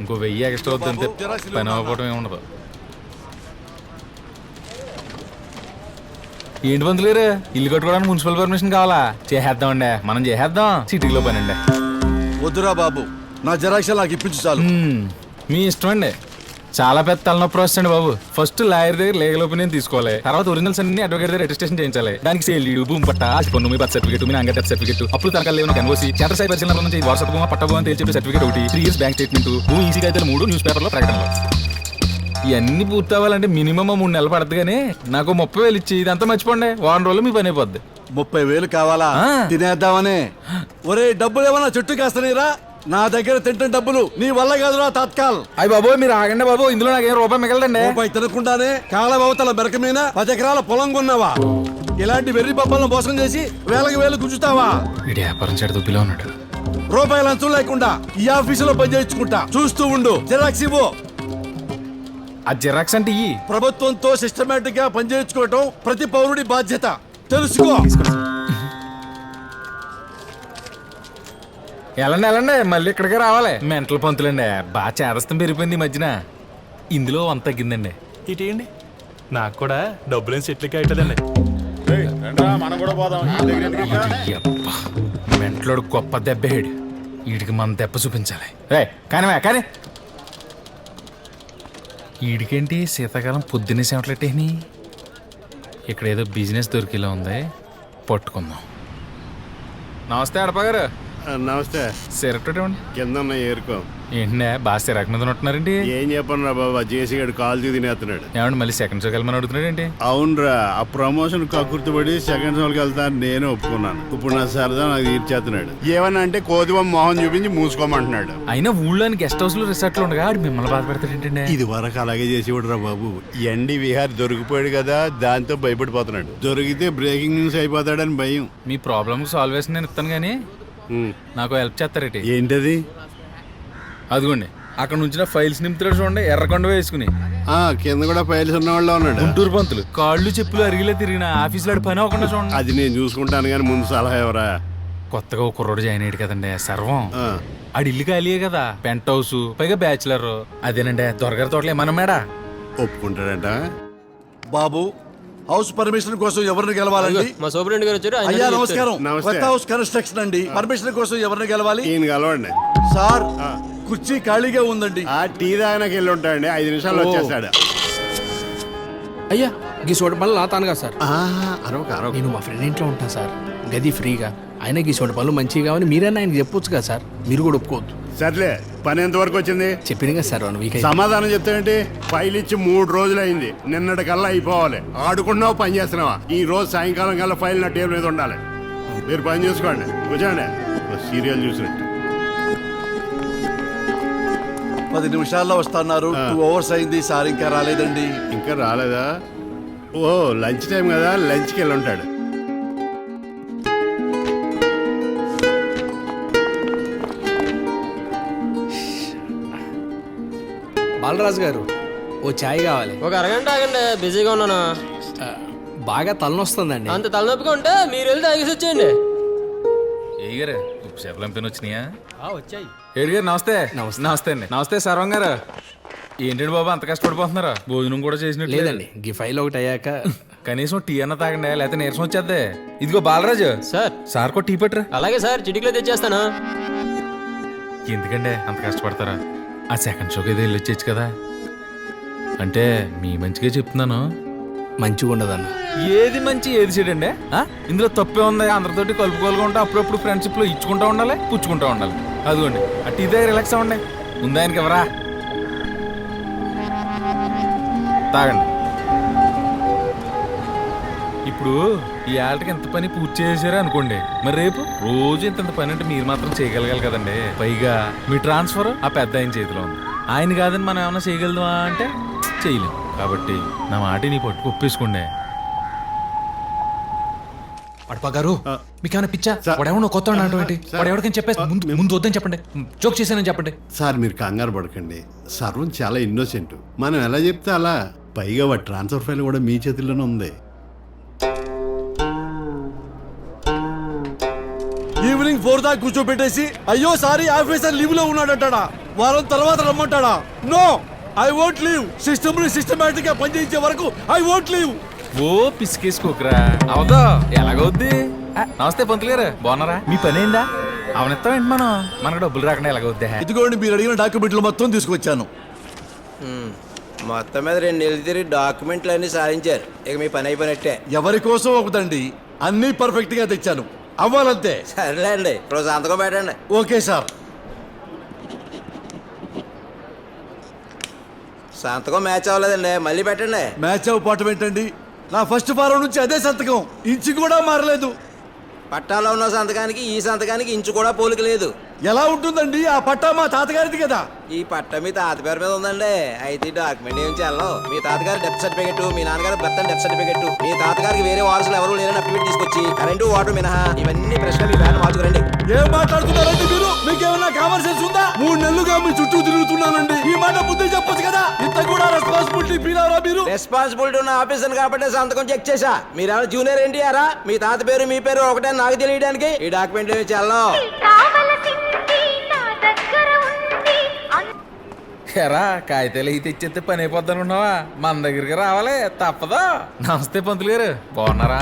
ఇంకో వెయ్యి ఎక్స్ట్రా వద్దంతే పని అవ్వకపోవడం ఏముండదు. ఏంటి పంతులేరు ఇల్లు కట్టుకోవడానికి మున్సిపల్ పర్మిషన్ కావాలా? చేసేద్దామండి. మనం చేసేద్దాం. సిటీలో పని అండి వద్దురా బాబు. నా జెరాక్స్ నాకు ఇప్పించు చాలు. మీ ఇష్టం అండి. చాలా పెద్ద తలనొప్పి వస్తుంది బాబు. ఫస్ట్ లాయర్ దగ్గర లీగల్ ఒపీనియన్ తీసుకోవాలి. తర్వాత ఒరిజినల్స్ అన్ని అడ్వకేట్ దగ్గర రిజిస్ట్రేషన్ చేయించాలి. దానికి సేల్ లీడ్ భూమి పట్ట పన్ను మీ బర్త్ సర్టిఫికేట్ మీ అంగ సర్టిఫికేట్ అప్పుడు తనకాలు లేవు కన్వోసి చేత సై పరిశీలన నుంచి వారసత్వ భూమా పట్ట భూమా తేల్చి సర్టిఫికేట్ ఒకటి త్రీ ఇయర్స్ బ్యాంక్ స్టేట్మెంట్ భూమి ఈసీ అయితే మూడు న్యూస్ పేపర్లో ప్రకటనలు. ఇవన్నీ పూర్తి అవ్వాలంటే మినిమం మూడు నెలలు పడుతుంది కానీ నాకు ముప్పై వేలు ఇచ్చి ఇదంతా మర్చిపోండి. వారం రోజులు మీ పని అయిపోద్ది. ముప్పై వేలు కావాలా. తినేద్దామనే. ఒరే డబ్బులు ఏమన్నా చెట్టు కాస్తనేరా నా దగ్గర తింటే డబ్బులు నీ వల్ల కాదురా తాత్కాల్. అయ్యి బాబు మీరు ఆగండి బాబు. ఇందులో నాకేం రూపాయి మిగలదండి. రూపాయి తినకుండానే కాలవతల మెరక మీద పది ఎకరాల పొలం కొన్నావా? ఇలాంటి వెర్రి పబ్బలను మోసం చేసి వేలకు వేలు గుంజుతావా? వ్యాపారం చెడు దుబ్బిలో ఉన్నాడు. రూపాయల అంచు లేకుండా ఈ ఆఫీసులో పని చేయించుకుంటా. చూస్తూ ఉండు. జిరాక్స్ ఇవ్వు. ఆ జిరాక్స్ అంటే ఇయ్యి ప్రభుత్వంతో సిస్టమేటిక్గా పనిచేయించుకోవటం ప్రతి పౌరుడి బాధ్యత. తెలుసుకో. వెళ్ళండి వెళ్ళండి మళ్ళీ ఇక్కడికే రావాలి. మెంటల్ పంతులండి బాగా చేదస్తం పెరిగిపోయింది ఈ మధ్యన. ఇందులో అంత తగ్గిందండి. ఇటేయండి నాకు కూడా డబ్బులేం సెట్లకి అవుతుందండి యబ్బా, మెంటలోడు గొప్ప దెబ్బేడు. వీడికి మన దెబ్బ చూపించాలి. రే కానివా కానీ. వీడికేంటి శీతాకాలం పొద్దున్నే సెమట్లెట్టేని ఇక్కడ ఏదో బిజినెస్ దొరికేలా ఉంది. పట్టుకుందాం. నమస్తే అడప గారు నమస్తే. సిరక్ట్ కింద ఏరుకో. ఏంటంటే బాగా సిరాక్ మీద ఉంటున్నారండి ఏం చెప్పను రా బాబా జేసీ గడు కాల్ తినేస్తున్నాడు. ఏమండి మళ్ళీ సెకండ్ షోకి వెళ్ళమని అడుగుతున్నాడు ఏంటి అవునరా ఆ ప్రమోషన్ కక్కుర్తిపడి సెకండ్ షోకి వెళ్తాను నేను ఒప్పుకున్నాను. ఇప్పుడు నా సరదా నాకు తీర్చేస్తున్నాడు. ఏమన్నా అంటే కోదిబొమ్మ మొహం చూపించి మూసుకోమంటున్నాడు. అయినా ఊళ్ళోని గెస్ట్ హౌస్లో రిసార్ట్లో ఉండగా మిమ్మల్ని బాధపెడతాడు ఏంటండి ఇది వరకు అలాగే చేసేవాడు రా బాబు. ఎండి విహార్ దొరికిపోయాడు కదా దాంతో భయపడిపోతున్నాడు. దొరికితే బ్రేకింగ్ న్యూస్ అయిపోతాడని భయం. మీ ప్రాబ్లమ్ సాల్వేషన్ నేను ఇస్తాను కానీ. నాకు హెల్ప్ చేస్తారేటి ఏంటది? అదిగోండి అక్కడ నుంచి ఫైల్స్ నింపుతాడు చూడండి ఎర్రకొండ వేసుకుని. ఆ కింద కూడా ఫైల్స్ ఉన్నవాళ్ళు ఉన్నాడు. గుంటూరు పంతులు కాళ్ళు చెప్పులు అరిగిలే తిరిగిన ఆఫీసులో ఆడి పని అవ్వకుండా చూడండి. అది నేను చూసుకుంటాను కానీ ముందు సలహా ఎవరా? కొత్తగా ఒక కుర్రోడు జాయిన్ అయ్యాడు కదండి సర్వం. ఆ. ఆడి ఇల్లు ఖాళీయే కదా పెంట్ హౌస్ పైగా బ్యాచులర్ అదేనండి దొరగారి తోటలు ఏమన్నా మేడా ఒప్పుకుంటాడంట. బాబు హౌస్ పర్మిషన్ కోసం ఎవరిని గెలవాలండి? మా సూపరింటెండెంట్ గారు వచ్చారు ఆయన అయ్యా. నమస్కారం. నమస్తే. కొత్త హౌస్ కన్స్ట్రక్షన్ అండి. పర్మిషన్ కోసం ఎవరిని గెలవాలి? ఈయన కలవండి సార్ కుర్చీ ఖాళీగా ఉందండి. ఆ టీ దానికి వెళ్ళి ఉంటాడండి. ఐదు నిమిషాలు వచ్చేస్తాడు. అయ్యా గీ సోడ పనులు నా తానుగా సార్. అరొక నేను మా ఫ్రెండ్ ఇంట్లో ఉంటాను సార్. గది ఫ్రీగా. ఆయన గీ సోడ పనులు మంచిగా కావని మీరైనా ఆయనకి చెప్పొచ్చు కదా సార్. మీరు కూడా ఒప్పుకోవద్దు. సర్లే పని ఎంత వరకు వచ్చింది? చెప్పింది కదా సార్ వన్ వీక్. సమాధానం చెప్తానంటే ఫైల్ ఇచ్చి మూడు రోజులు అయింది నిన్నటి కల్లా అయిపోవాలి. ఆడుకుంటున్నావు పని చేస్తున్నావా? ఈ రోజు సాయంకాలం కల్లా ఫైల్ నా టేబుల్ మీద ఉండాలి. మీరు పని చూసుకోండి. కూర్చోండి. సీరియల్ చూసినట్టు. పది నిమిషాల్లో వస్తున్నారు. టూ అవర్స్ అయింది. సార్ ఇంకా రాలేదండి. ఇంకా రాలేదా? ఓ లంచ్ టైం కదా. లంచ్కి వెళ్ళి ఉంటాడు. బాలరాజు గారు ఓ ఛాయ్ కావాలి. ఒక అరగంట ఆగండి బిజీగా ఉన్నాను? ఆ, బాగా తలనొస్తుందండి. అంత తలనొప్పిగా ఉంటే మీరు వెళ్ళి తాగేసి వచ్చేయండి. ఏ గారు ఉప్పు చేపలు ఎంపిన వచ్చినాయా? వచ్చాయి. ఏడు గారు నమస్తే. నమస్తే. నమస్తే అండి. నమస్తే సర్వం గారు. ఏంటండి బాబు అంత కష్టపడిపోతున్నారా? భోజనం కూడా చేసినట్టు లేదండి గీ ఫైల్ ఒకటి అయ్యాక. కనీసం టీ అన్న తాగండి లేకపోతే నీరసం వచ్చేద్దే. ఇదిగో బాలరాజు. సార్. సార్ కో టీ పట్టరా? అలాగే సార్ చిటికలో తెచ్చేస్తాను. ఎందుకండి అంత కష్టపడతారా? ఆ సెకండ్ షోకి ఏదో వెళ్ళొచ్చేచ్చు కదా. అంటే మీ మంచిగా చెప్తున్నాను. మంచిగా ఉండదన్న. ఏది మంచి ఏది చెడండి? ఆ? ఇందులో తప్పే ఉంది. అందరితోటి కలుపుకోలుగా ఉంటే అప్పుడప్పుడు ఫ్రెండ్షిప్లో ఇచ్చుకుంటా ఉండాలి పుచ్చుకుంటా ఉండాలి. అదిగోండి. ఆ టీ దగ్గర రిలాక్స్ అవ్వండి. ఉందా ఆయనకి ఎవరా? తాగండి. ఇప్పుడు ఈ ఆటకి ఎంత పని పూర్తి చేశారా అనుకోండి. మరి రేపు? రోజు ఇంత పని అంటే మీరు మాత్రం చేయగలగాలి కదండి. పైగా మీ ట్రాన్స్ఫర్ ఆ పెద్ద ఆయన చేతిలో ఉంది. ఆయన కాదని మనం ఏమైనా చేయగలదా అంటే చేయలేం. కాబట్టి నా మాట నీ పట్టుకు ఒప్పేసుకోండి. అడపా గారు మీకు ఏమైనా పిచ్చా? సార్. వాడు ఎవడో కొత్త వాడు అంటావు ఏంటి? సార్. వాడు ఎవరికైనా చెప్పేసి ముందు ముందు వద్దని చెప్పండి. జోక్ చేశానని చెప్పండి. సార్ మీరు కంగారు పడకండి. సర్వం చాలా ఇన్నోసెంట్ మనం ఎలా చెప్తే అలా. పైగా వాడి ట్రాన్స్ఫర్ ఫైల్ కూడా మీ చేతుల్లోనే ఉంది. ఈవినింగ్ ఫోర్ దాకా కూర్చోబెట్టేసి అయ్యో సారీ ఆఫీసర్ లీవ్లో ఉన్నాడంటాడా? వారం తర్వాత రమ్మంటాడా? No I won't leave. సిస్టమ్ని సిస్టమేటిక్గా పనిచేయించే వరకు ఐ వోంట్ లీవ్. ఓ పిసికేసుకోకరా. అవదో? ఎలాగవుద్ది? నమస్తే పంతులు గారు. బాగున్నారా? మీ పని ఏందా అవనిస్తాం ఏంటి మనం? మనకు డబ్బులు రాకుండా ఎలాగవుద్ది? ఇదిగోండి మీరు అడిగిన డాక్యుమెంట్లు మొత్తం తీసుకొచ్చాను మొత్తం మీద రెండు నెలలు తిరిగి డాక్యుమెంట్లు అన్ని సాధించారు. ఇక మీ పని అయిపోయినట్టే. ఎవరి కోసం ఒకదండి అన్ని పర్ఫెక్ట్గా తెచ్చాను. అవ్వాలంతే. సరేలేండి ఇప్పుడు సంతకం పెట్టండి ఓకే సార్. సంతకం మ్యాచ్ అవ్వలేదండి మళ్ళీ పెట్టండి. మ్యాచ్ అవ్వపాటం ఏంటండి? నా ఫస్ట్ ఫారం నుంచి అదే సంతకం. ఇంచు కూడా మారలేదు. పట్టాలో ఉన్న సంతకానికి ఈ సంతకానికి ఇంచు కూడా పోలిక లేదు. ఎలా ఉంటుందండి? ఆ పట్టా మా తాతగారిది కదా. ఈ పట్ట మీ తాత పేరు మీద ఉందండి. అయితే ఈ డాక్యుమెంట్ ఏం చేయాలో? మీ తాతగారి డెత్ సర్టిఫికెట్ మీ నాన్నగారి బర్త్ డెత్ సర్టిఫికెట్ మీ తాతగారికి వేరే వారసులు ఎవరు లేరని అప్లికేట్ తీసుకొచ్చి కరెంటు వాటర్ మినహా ఇవన్నీ ప్రశ్న మీ బ్యాన్ మార్చుకురండి ఏం మాట్లాడుతున్నారండి మీరు? కామన్ సెన్స్ ఉందా? మూడు నెలలుగా మీ చుట్టూ తిరుగుతున్నానండి. ఈ మాట బుద్ధి చెప్పొచ్చు కదా? అవరా మీరు? రెస్పాన్సిబిలిటీ ఉన్న ఆఫీసర్ కాబట్టి సంతకం చెక్ చేశా. మీరు జూనియర్ ఎన్టీఆరా మీ తాత పేరు మీ పేరు ఒకటే నాకు తెలియడానికి ఈ డాక్యుమెంట్ ఏమి అన్- ఎరా కాగితాలు అయితే తెచ్చేస్తే పని అయిపోద్ది అనుకున్నావా మన దగ్గరికి రావాలి తప్పదా? నమస్తే పంతులు గారు బాగున్నారా?